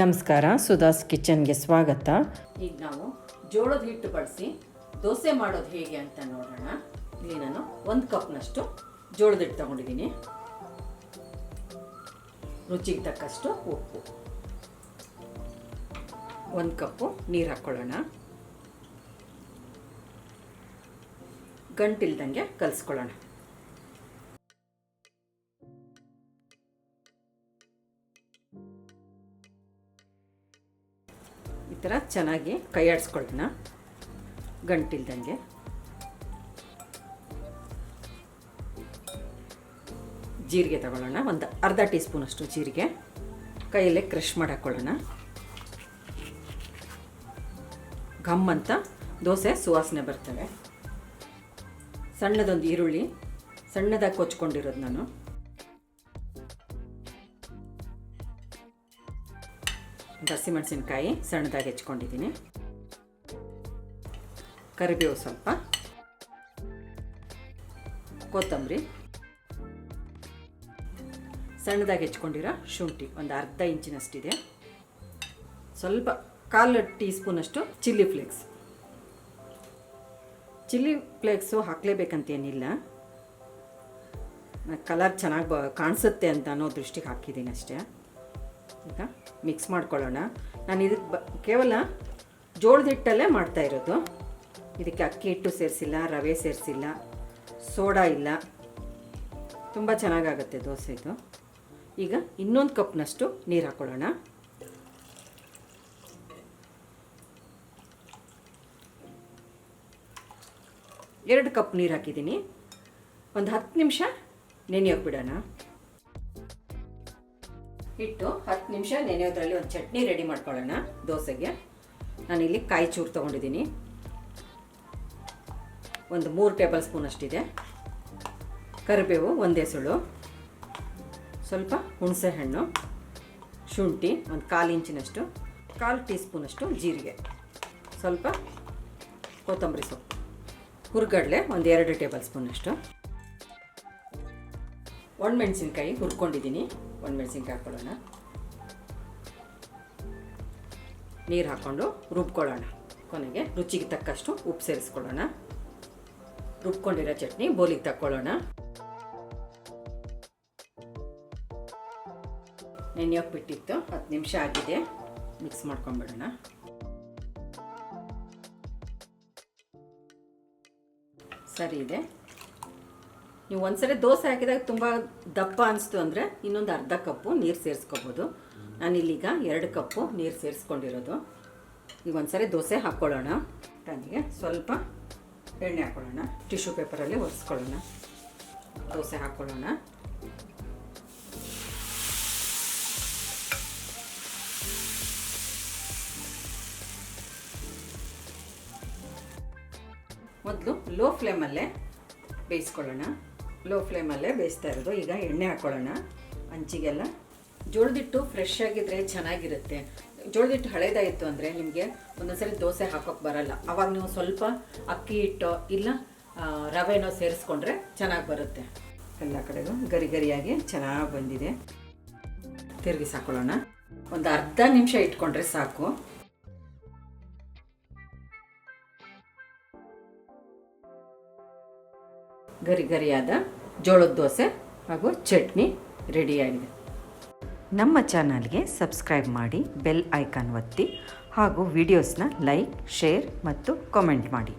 ನಮಸ್ಕಾರ ಸುಧಾಸ್ ಕಿಚನ್ಗೆ ಸ್ವಾಗತ. ಈಗ ನಾವು ಜೋಳದ ಹಿಟ್ಟು ಬಳಸಿ ದೋಸೆ ಮಾಡೋದು ಹೇಗೆ ಅಂತ ನೋಡೋಣ. ಇಲ್ಲಿ ನಾನು ಒಂದು ಕಪ್ನಷ್ಟು ಜೋಳದ ಹಿಟ್ಟು ತಗೊಂಡಿದ್ದೀನಿ. ರುಚಿಗೆ ತಕ್ಕಷ್ಟು ಉಪ್ಪು. ಒಂದು ಕಪ್ಪು ನೀರು ಹಾಕ್ಕೊಳ್ಳೋಣ ಗಂಟಿಲ್ದಂಗೆ ಕಲಿಸ್ಕೊಳ್ಳೋಣ. ಈ ಥರ ಚೆನ್ನಾಗಿ ಕೈ ಗಂಟಿಲ್ದಂಗೆ. ಜೀರಿಗೆ ತಗೊಳ್ಳೋಣ. ಒಂದು ಅರ್ಧ ಟೀ ಸ್ಪೂನಷ್ಟು ಜೀರಿಗೆ. ಕೈಯಲ್ಲೇ ಕ್ರಷ್ ಮಾಡಿ ಹಾಕ್ಕೊಳ್ಳೋಣ ಘಮ್ ಅಂತ ದೋಸೆ ಸುವಾಸನೆ ಬರ್ತವೆ. ಸಣ್ಣದೊಂದು ಈರುಳ್ಳಿ, ಸಣ್ಣದಾಗಿ ಕೊಚ್ಕೊಂಡಿರೋದು ನಾನು. ಹಸಿಮೆಣಸಿನ್ಕಾಯಿ ಸಣ್ಣದಾಗಿ ಹೆಚ್ಕೊಂಡಿದ್ದೀನಿ. ಕರಿಬೇವು ಸ್ವಲ್ಪ. ಕೊತ್ತಂಬರಿ. ಸಣ್ಣದಾಗಿ ಹೆಚ್ಕೊಂಡಿರೋ ಶುಂಠಿ, ಒಂದು ಅರ್ಧ ಇಂಚಿನಷ್ಟಿದೆ. ಸ್ವಲ್ಪ ಕಾಲು ಟೀ ಸ್ಪೂನಷ್ಟು ಚಿಲ್ಲಿ ಫ್ಲೇಕ್ಸ್. ಚಿಲ್ಲಿ ಫ್ಲೇಕ್ಸು ಹಾಕಲೇಬೇಕಂತೇನಿಲ್ಲ. ಕಲರ್ ಚೆನ್ನಾಗಿ ಬ, ಕಾಣಿಸುತ್ತೆ ಅಂತ ಅನ್ನೋ ದೃಷ್ಟಿಗೆ ಹಾಕಿದ್ದೀನಿ ಅಷ್ಟೇ. ಈಗ ಮಿಕ್ಸ್ ಮಾಡ್ಕೊಳ್ಳೋಣ. ನಾನು ಇದಕ್ಕೆ ಬ, ಕೇವಲ ಜೋಳದ ಹಿಟ್ಟಲ್ಲೇ ಮಾಡ್ತಾ ಇರೋದು. ಇದಕ್ಕೆ ಅಕ್ಕಿ ಹಿಟ್ಟು ಸೇರಿಸಿಲ್ಲ, ರವೆ ಸೇರಿಸಿಲ್ಲ, ಸೋಡಾ ಇಲ್ಲ. ತುಂಬ ಚೆನ್ನಾಗಾಗತ್ತೆ ದೋಸೆ ಇದು. ಈಗ ಇನ್ನೊಂದು ಕಪ್ನಷ್ಟು ನೀರು ಹಾಕ್ಕೊಳ್ಳೋಣ ಎರಡು ಕಪ್ ನೀರು ಹಾಕಿದ್ದೀನಿ. ಒಂದು ಹತ್ತು ನಿಮಿಷ ನೆನೆಯೋಕೆ ಬಿಡೋಣ. ಇಟ್ಟು ಹತ್ತು ನಿಮಿಷ ನೆನೆಯೋದ್ರಲ್ಲಿ ಒಂದು ಚಟ್ನಿ ರೆಡಿ ಮಾಡ್ಕೊಳ್ಳೋಣ ದೋಸೆಗೆ. ನಾನಿಲ್ಲಿ ಕಾಯಿ ಚೂರು ತೊಗೊಂಡಿದ್ದೀನಿ. ಒಂದು ಮೂರು ಟೇಬಲ್ ಸ್ಪೂನ್ ಅಷ್ಟಿದೆ. ಕರಿಬೇವು, ಒಂದೇ ಸುಳು ಸ್ವಲ್ಪ ಹುಣಸೆಹಣ್ಣು ಶುಂಠಿ, ಒಂದು ಕಾಲು ಇಂಚಿನಷ್ಟು, ಕಾಲು ಟೀ ಸ್ಪೂನಷ್ಟು ಜೀರಿಗೆ. ಸ್ವಲ್ಪ ಕೊತ್ತಂಬರಿ ಸೊಪ್ಪು. ಹುರ್ಗಡ್ಲೆ, ಒಂದು ಎರಡು ಟೇಬಲ್ ಸ್ಪೂನಷ್ಟು. ಒಣಮೆಣಸಿನ್ಕಾಯಿ ಹುರ್ಕೊಂಡಿದ್ದೀನಿ ಒಣಮೆಣಸಿನ್ಕಾಯಿ ಹಾಕ್ಕೊಳ್ಳೋಣ ನೀರು ಹಾಕ್ಕೊಂಡು ರುಬ್ಕೊಳ್ಳೋಣ. ಕೊನೆಗೆ ರುಚಿಗೆ ತಕ್ಕಷ್ಟು ಉಪ್ಪು ಸೇರಿಸ್ಕೊಳ್ಳೋಣ. ರುಬ್ಕೊಂಡಿರೋ ಚಟ್ನಿ ಬೋಲಿಗೆ ತಕ್ಕೊಳ್ಳೋಣ. ನೆನೆಯೋಕೆ ಬಿಟ್ಟಿತ್ತು. ಹತ್ತು ನಿಮಿಷ ಆಗಿದೆ. ಮಿಕ್ಸ್ ಮಾಡ್ಕೊಂಬಿಡೋಣ. ಸರಿ ಇದೆ. ನೀವು ಒಂದ್ಸರಿ ದೋಸೆ ಹಾಕಿದಾಗ ತುಂಬ ದಪ್ಪ ಅನಿಸ್ತು ಅಂದರೆ ಇನ್ನೊಂದು ಅರ್ಧ ಕಪ್ಪು ನೀರು ಸೇರಿಸ್ಕೋಬೋದು. ನಾನಿಲ್ಲೀಗ ಎರಡು ಕಪ್ಪು ನೀರು ಸೇರಿಸ್ಕೊಂಡಿರೋದು. ಈಗ ಒಂದ್ಸರಿ ದೋಸೆ ಹಾಕ್ಕೊಳ್ಳೋಣ ಟನ್ಗೆ ಸ್ವಲ್ಪ ಎಣ್ಣೆ ಹಾಕ್ಕೊಳ್ಳೋಣ ಟಿಶ್ಯೂ ಪೇಪರಲ್ಲಿ ಒರೆಸ್ಕೊಳ್ಳೋಣ. ದೋಸೆ ಹಾಕ್ಕೊಳ್ಳೋಣ ಮೊದಲು ಲೋ ಫ್ಲೇಮಲ್ಲೇ ಬೇಯಿಸ್ಕೊಳ್ಳೋಣ. ಲೋ ಫ್ಲೇಮಲ್ಲೇ ಬೇಯಿಸ್ತಾ ಇರೋದು. ಈಗ ಎಣ್ಣೆ ಹಾಕ್ಕೊಳ್ಳೋಣ ಹಂಚಿಗೆಲ್ಲ ಜೋಳದಿಟ್ಟು ಫ್ರೆಶ್ ಆಗಿದ್ರೆ ಚೆನ್ನಾಗಿರುತ್ತೆ. ಜೋಳದಿಟ್ಟು ಹಳೇದಾಯಿತು ಅಂದರೆ ನಿಮಗೆ ಒಂದೊಂದ್ಸರಿ ದೋಸೆ ಹಾಕೋಕೆ ಬರಲ್ಲ. ಅವಾಗ ನೀವು ಸ್ವಲ್ಪ ಅಕ್ಕಿ ಹಿಟ್ಟು ಇಲ್ಲ ರವೆನೋ ಸೇರಿಸ್ಕೊಂಡ್ರೆ ಚೆನ್ನಾಗಿ ಬರುತ್ತೆ. ಎಲ್ಲ ಕಡೆಗೂ ಗರಿ ಗರಿಯಾಗಿ ಚೆನ್ನಾಗಿ ಬಂದಿದೆ. ತಿರುಗಿಸಾಕೊಳ್ಳೋಣ. ಒಂದು ಅರ್ಧ ನಿಮಿಷ ಇಟ್ಕೊಂಡ್ರೆ ಸಾಕು. ಗರಿ ಗರಿಯಾದ ಜೋಳದ ದೋಸೆ ಹಾಗೂ ಚಟ್ನಿ ರೆಡಿಯಾಗಿದೆ ನಮ್ಮ ಚಾನಲ್ಗೆ ಸಬ್ಸ್ಕ್ರೈಬ್ ಮಾಡಿ ಬೆಲ್ ಐಕಾನ್ ಒತ್ತಿ ಹಾಗೂ ವಿಡಿಯೋಸ್ನ ಲೈಕ್ ಶೇರ್ ಮತ್ತು ಕಾಮೆಂಟ್ ಮಾಡಿ.